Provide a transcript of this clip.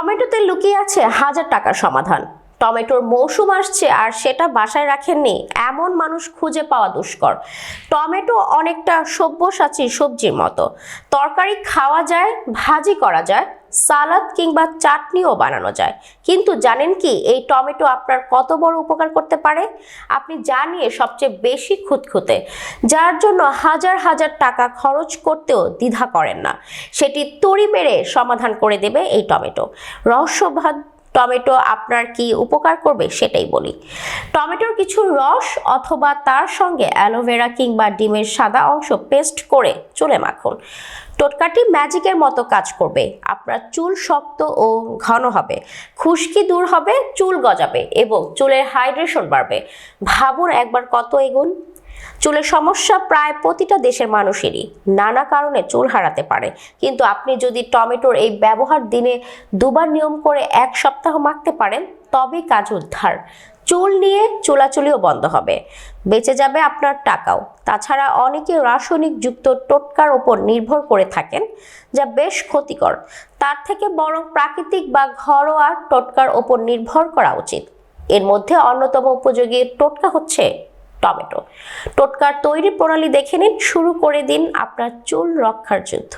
টমেটোতে লুকিয়ে আছে হাজার টাকার সমাধান। টমেটোর মৌসুম আসছে আর সেটা বাসায় রাখেননি এমন মানুষ খুঁজে পাওয়া দুষ্কর। টমেটো অনেকটা সব্যসাচী সবজির মতো। তরকারি খাওয়া যায়, ভাজি করা যায় সালাদ কিংবা চাটনিও বানানো যায়। কিন্তু জানেন কি, এই টমেটো আপনার কত বড় উপকার করতে পারে? আপনি যা নিয়ে সবচেয়ে বেশি খুঁতখুঁতে, যার জন্য হাজার হাজার টাকা খরচ করতেও দ্বিধা করেন না। সেটি তড়ি মেরে সমাধান করে দেবে এই টমেটো। রহস্যভাদ টমেটো আপনার কি উপকার করবে সেটাই বলি। টমেটোর কিছু রস অথবা তার সঙ্গে অ্যালোভেরা কিংবা ডিমের সাদা অংশ পেস্ট করে চুলে মাখুন। টোটকাটি ম্যাজিকের মতো কাজ করবে, আপনার চুল শক্ত ও ঘন হবে, খুশকি দূর হবে, চুল গজাবে এবং চুলের হাইড্রেশন বাড়বে। ভাবুন একবার কত এগুন। চুলের সমস্যা প্রায় প্রতিটা দেশের মানুষেরই। নানা কারণে চুল হারাতে পারে। কিন্তু আপনি যদি টমেটোর এই ব্যবহার দিনে দুবার নিয়ম করে এক সপ্তাহ মাখতে পারেন, তবেই কাজ উদ্ধার। চুল নিয়ে চুলাচুলিও বন্ধ হবে। বেঁচে যাবে আপনার টাকাও। তাছাড়া অনেকে রাসায়নিক যুক্ত টোটকার ওপর নির্ভর করে থাকেন, যা বেশ ক্ষতিকর। তার থেকে বরং প্রাকৃতিক বা ঘরোয়া টোটকার ওপর নির্ভর করা উচিত। এর মধ্যে অন্যতম উপযোগী টোটকা হচ্ছে টমেটো। টোটকার তৈরি প্রণালী দেখে নিন শুরু করে দিন আপনার চুল রক্ষার যুদ্ধ।